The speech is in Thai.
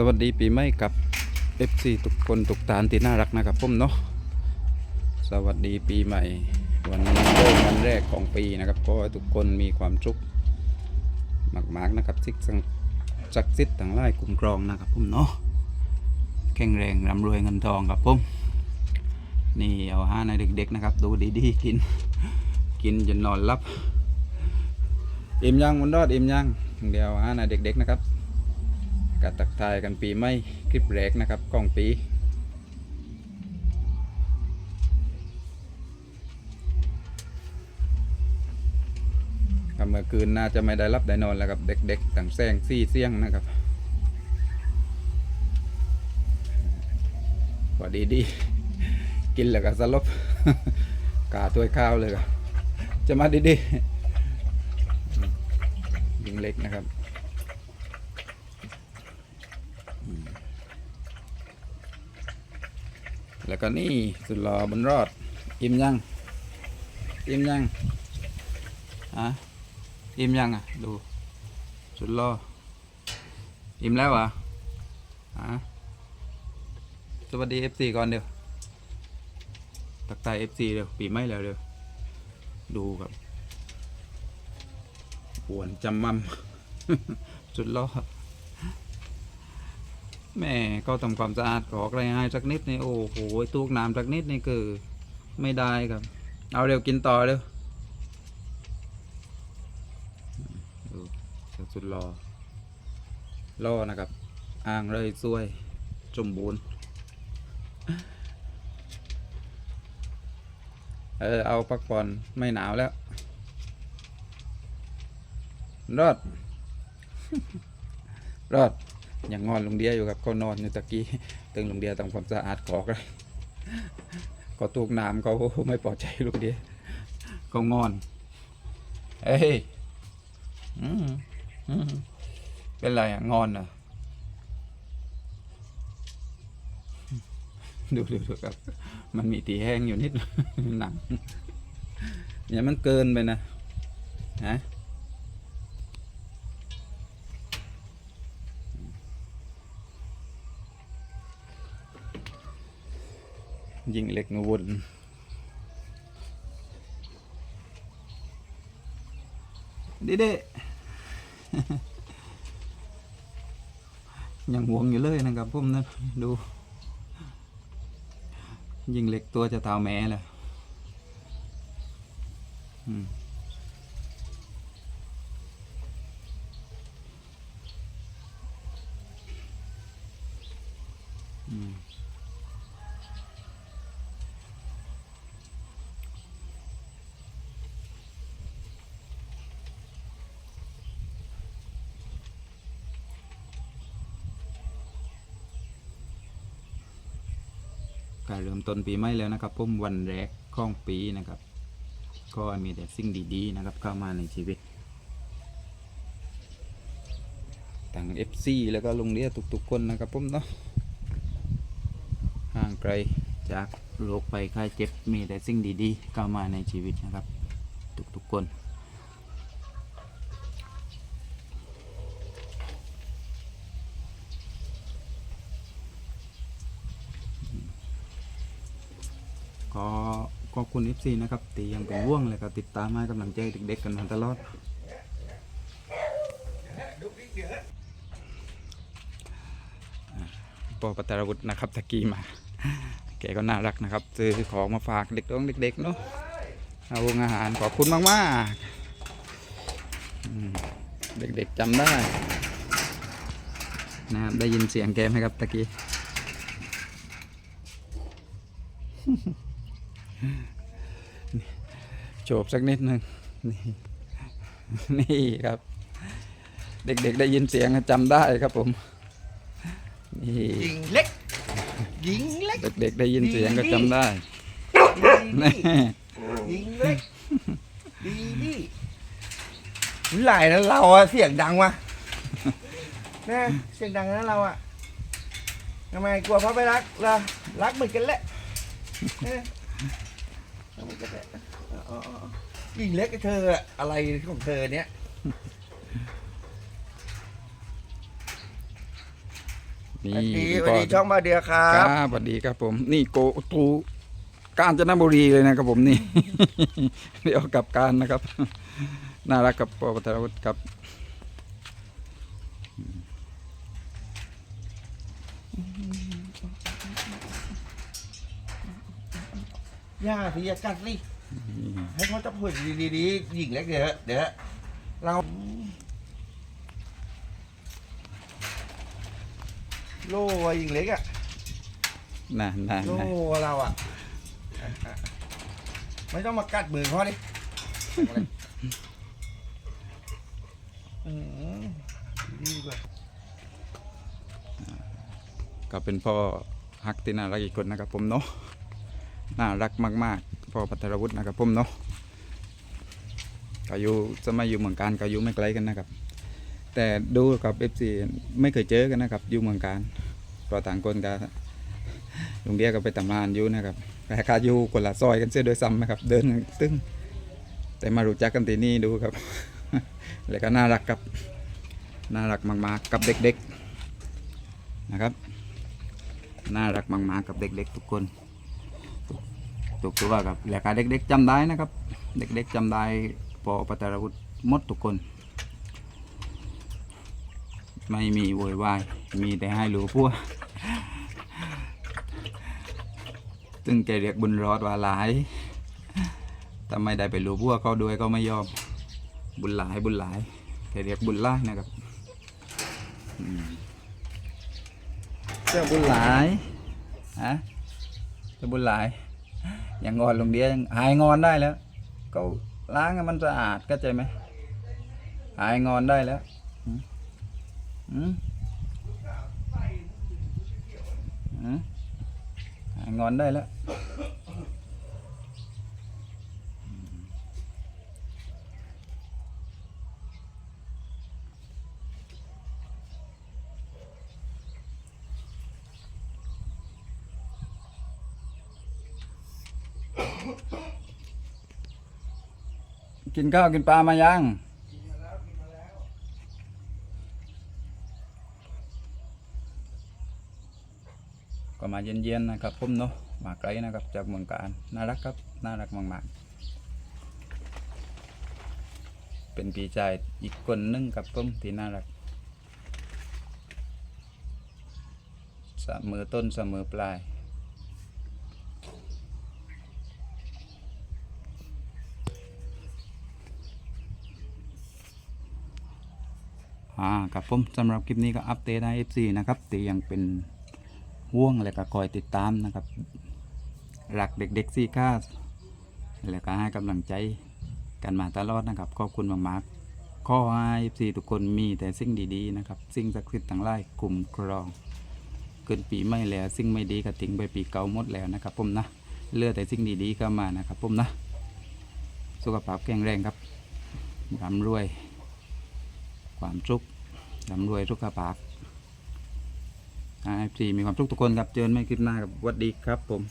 สวัสดีปีใหม่กับ FC ทุกคนทุกตานที่น่ารักนะครับผมเนาะสวัสดีปีใหม่ วันนี้เป็นวันแรกของปีนะครับขอให้ทุกคนมีความสุขมากๆนะครับซิกสังศักดิ์สิทธิ์ทั้งหลายคุ้มครองนะครับผมเนาะแข็งแรงร่ำรวยเงินทองครับผมนี่เอาห้าในเด็กๆนะครับ ดูดีๆกิน กินจนนอนหลับ อิ่มยังมันรอดอิ่มยังเดี๋ยวห้าในเด็กๆนะครับ กัตักทายกันปีใหม่คลิปแรกนะครับกล้องปี ครับเมื่อคืนน่าจะไม่ได้รับได้นอนแล้วครับเด็กๆต่างแซงซี่เสี่ยงนะครับพอดีดีๆกินแล้วก็สลบกาตัวข้าวเลยครับจะมาดีๆยิงเล็กนะครับ แล้วก็นี่สุดหล่อบนรอด อิ่มยัง อิ่มยังอะอิ่มยังอะ ดู สุดหล่ออิ่มแล้วเหรอะฮะสวัสดีเอฟซีก่อนเดี๋ยวตักทายเอฟซีเดี๋ยวปีไม่แล้วเดี๋ยวดูครับปวนจำมั่มสุดหล่อ แม่ก็ทำความสะอาดขอกอะไรให้สักนิดนี่โอ้โหตูกน้ำสักนิดนี่คือไม่ได้ครับ เอาเร็วกินต่อเร็วสุดรอรอนะครับ อ่างเลยสวยสมบูรณ์เออ เอาพักผ่อนไม่หนาวแล้ว รอด รอด ย่างงอนลุงเดียอยู่ครับเขานอนอยู่ตะกี้ตึงลุงเดียทำความสะอาดขอกเลยก็ตูกน้ำเขาไม่พอใจลุงเดียเขางอน เอ้ยเป็นไรอะงอนอะดูดูดูครับ มันมีตีแห้งอยู่นิดหนังเนี่ยมันเกินไปนะฮะ ยิงเหล็กนวนเด้ยังห่วงอยู่เลยนะครับผมนะดู ยิงเหล็กตัวจะเท้าแม่เลยอืม การเริ่มต้นปีใหม่แล้วนะครับผมวันแรกของปีนะครับ ก็มีแต่สิ่งดีๆนะครับเข้ามาในชีวิตทั้ง FC แล้วก็โรงเรียนทุกๆคนนะครับผมเนาะห่างไกลจากโรคภัยไข้เจ็บมีแต่สิ่งดีๆเข้ามาในชีวิตนะครับ ทุกๆคน ขอข อบคุณ FC นะครับตียังเป็นว่วงเลยครับติดตามให้กำลังใจเด็กๆกันมาตลอด ปอปตรวุฒินะครับตะกี้มา แกก็น่ารักนะครับ ซื้อของมาฝากเด็กน้องเด็กๆเนาะเอาวงอาหารขอบคุณมากๆเด็กๆจำได้นะครับได้ยินเสียงแกไหมครับตะกี้ โฉบสักนิดหนึ่งนี่นี่ครับ เด็กๆได้ยินเสียงจำได้ครับผมนี่หญิงเล็กหญิงเล็กเด็กๆได้ยินเสียงก็จำได้ดีนี่หญิงเล็กดีดีหลายนะเราอะเสียงดังวะนะเสียงดังนะเราอะทำไมกลัวเพราะไปรักเรารักเหมือนกันแหละ เออรักเหมือนกันแหละอ๋อๆหญิงเล็กกับเธออะอะไรของเธอเนี้ยนี่สวัสดีคุณสวัพ่สดีช่องมาเดียครัคบรับสวัสดีครับผม นี่โกตูกาญจนบุรีเลยนะครับผมนี่ เดี๋ยวกลับการนะครับ น่ารักกับปอปัทรวุฒิครับ ย่าพี่อย่ากัดสิให้เขาจะพูดดีๆหญิงเล็กเดี๋ยวเดี๋ยวเรา โล่อะหญิงเล็กอะน่าน่าโล่น่าเราอะอะอะ ไม่ต้องมากัดมือเขาดิอืมดีกว่าก็เป็นพ่อฮักที่น่ารักอีกคนนะครับผมเนาะ น่ารักมากๆพ่อปัทรวุฒินะครับผมเนาะก็อยู่สมัยอยู่เมืองการก็อยู่ไม่ไกลกันนะครับ แต่ดูกับเอฟซีไม่เคยเจอกันนะครับ อยู่เมืองการเราต่างคนก็ลุงเดียก็ไปทำงานอยู่นะครับแต่ก็อยู่คนละซอยกันเสียโดวยซ้ำนะครับ เดินตึ้งแต่มารู้จักกันที่นี่ดูครับ แล้วก็น่ารักกับน่ารักมากๆกับเด็กๆนะครับ น่ารักมากๆกับเด็กๆทุกคน ถูกตัวากับแล้วก็เด็กๆจำได้นะครับ เด็กๆจำได้พอปัตตาวุฒิหมดทุกคน ไม่มีโวยวายมีแต่ให้รู้พวกซึ่งแกเรียกบุญรอดว่าหลายแต่ไม่ได้ไปรู้พวกเขาด้วยก็ไม่ยอมบุญหลายบุญหลายแกเรียกบุญหลายนะครับอืมเจ้าบุญหลายฮะเจ้าบุญหลาย อย่างงอนลงเดียยังหายงอนได้แล้ว ก็ล้างให้มันสะอาดก็ใจไหมหายงอนได้แล้วอืมอืมหายงอนได้แล้ว กินข้าวกินปลามายังก็มาเย็นๆนะครับผมเนาะมาไกลนะครับจากเมืองการน่ารักครับน่ารักมากๆเป็นพี่ชายอีกคนนึงกับผมที่น่ารักเสมอต้นเสมอปลาย อ่าครับผมสำหรับคลิปนี้ก็อัปเดตให้ FC นะครับที่ยังเป็นห่วงและก็คอยติดตามนะครับหลักเด็กๆซี่ค่าแล้วก็ให้กำลังใจกันมาตลอดนะครับขอบคุณมากๆข้อให้ซีทุกคนมีแต่สิ่งดีๆนะครับสิ่งศักดิ์สิทธิ์ทั้งหลายคุ้มครองเกินปีไม่แล้วสิ่งไม่ดีก็ทิ้งไปปีเก่าหมดแล้วนะครับผมนะเลือแต่สิ่งดีๆเข้ามานะครับผมนะ สุขภาพแข็งแรงครับร่ำรวย ความสุขร่ำรวยสุขภาพไอพีมีความสุขทุกคนครับ เจอกันไม่คลิปหน้าครับสวัสดีครับผม